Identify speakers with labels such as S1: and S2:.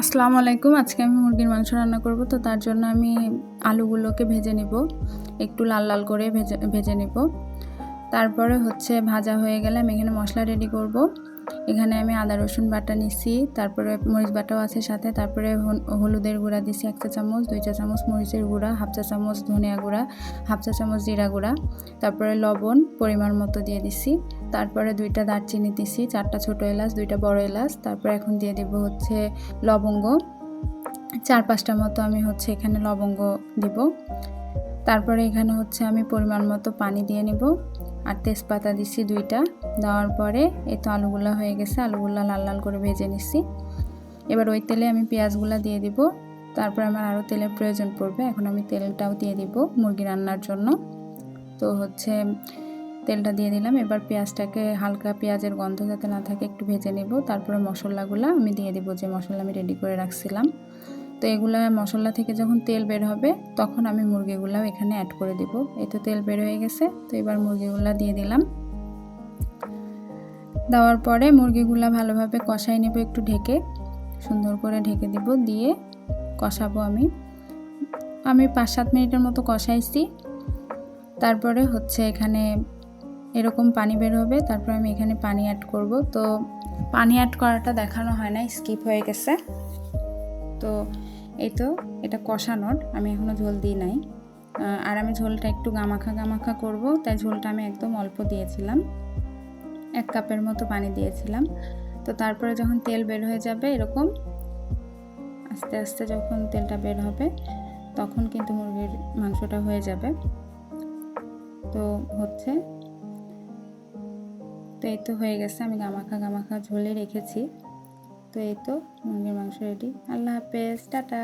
S1: আসসালামু আলাইকুম। আজকে আমি মুরগির মাংস রান্না করব, তো তার জন্য আমি আলুগুলোকে ভেজে নিব। একটু লাল লাল করে ভেজে ভেজে নিব। তারপরে হচ্ছে ভাজা হয়ে গেলে আমি এখানে মশলা রেডি করব। এখানে আমি আদা, রসুন বাটা নিছি তারপরে মরিচ বাটাও আছে সাথে। তারপরে হলুদের গুঁড়া দিছি এক চা চামচ, দুই চা চামচ মরিচের গুঁড়া, হাফ চা চামচ ধনিয়া গুঁড়া, হাফ চা চামচ জিরা গুঁড়া। তারপরে লবণ পরিমাণ মতো দিয়ে দিছি তারপরে দুইটা দারচিনি দিছি, চারটা ছোটো এলাচ, দুইটা বড় এলাচ, তারপরে এখন দিয়ে দেব হচ্ছে লবঙ্গ। চার পাঁচটা মতো আমি হচ্ছে এখানে লবঙ্গ দিব। তারপরে এখানে হচ্ছে আমি পরিমাণ মতো পানি দিয়ে নিব আর তেজপাতা দিছি দুইটা। দেওয়ার পরে এই তো আলুগুলো হয়ে গেছে, আলুগুলো লাল লাল করে ভেজে নিছি। এবার ওই তেলে আমি পেঁয়াজগুলো দিয়ে দিব। তারপর আমার আরও তেলের প্রয়োজন পড়বে, এখন আমি তেলটাও দিয়ে দিব মুরগি রান্নার জন্য। তো হচ্ছে তেলটা দিয়ে দিলাম। এবার পেঁয়াজটাকে হালকা পেঁয়াজের গন্ধ যাতে না থাকে, একটু ভেজে নেব। তারপরে মশলাগুলো আমি দিয়ে দেবো, যে মশলা আমি রেডি করে রাখছিলাম। তো এগুলা মশলা থেকে যখন তেল বের হবে, তখন আমি মুরগিগুলাও এখানে অ্যাড করে দেবো। এই তো তেল বের হয়ে গেছে, তো এবার মুরগিগুলা দিয়ে দিলাম। দেওয়ার পরে মুরগিগুলো ভালোভাবে কষাই নেব একটু ঢেকে। সুন্দর করে ঢেকে দিব, দিয়ে কষাবো আমি। আমি পাঁচ সাত মিনিটের মতো কষাইছি। তারপরে হচ্ছে এখানে এরকম পানি বের হবে, তারপর আমি এখানে পানি অ্যাড করব। তো পানি অ্যাড করাটা দেখানো হয় না স্কিপ হয়ে গেছে। তো এই তো, এটা কষানোর আমি এখনও ঝোল দিই নাই। আর আমি ঝোলটা একটু গামাখা গামাখা করব, তাই ঝোলটা আমি একদম অল্প দিয়েছিলাম। এক কাপের মতো পানি দিয়েছিলাম। তো তারপরে যখন তেল বের হয়ে যাবে এরকম, আস্তে আস্তে যখন তেলটা বের হবে, তখন কিন্তু মুরগির মাংসটা হয়ে যাবে। তো হচ্ছে তো এই তো হয়ে গেছে, আমি গামাখা গামাখা ঝোলে রেখেছি। তো এই তো মুরগির মাংস রেডি আল্লাহ হাফেজ, টাটা।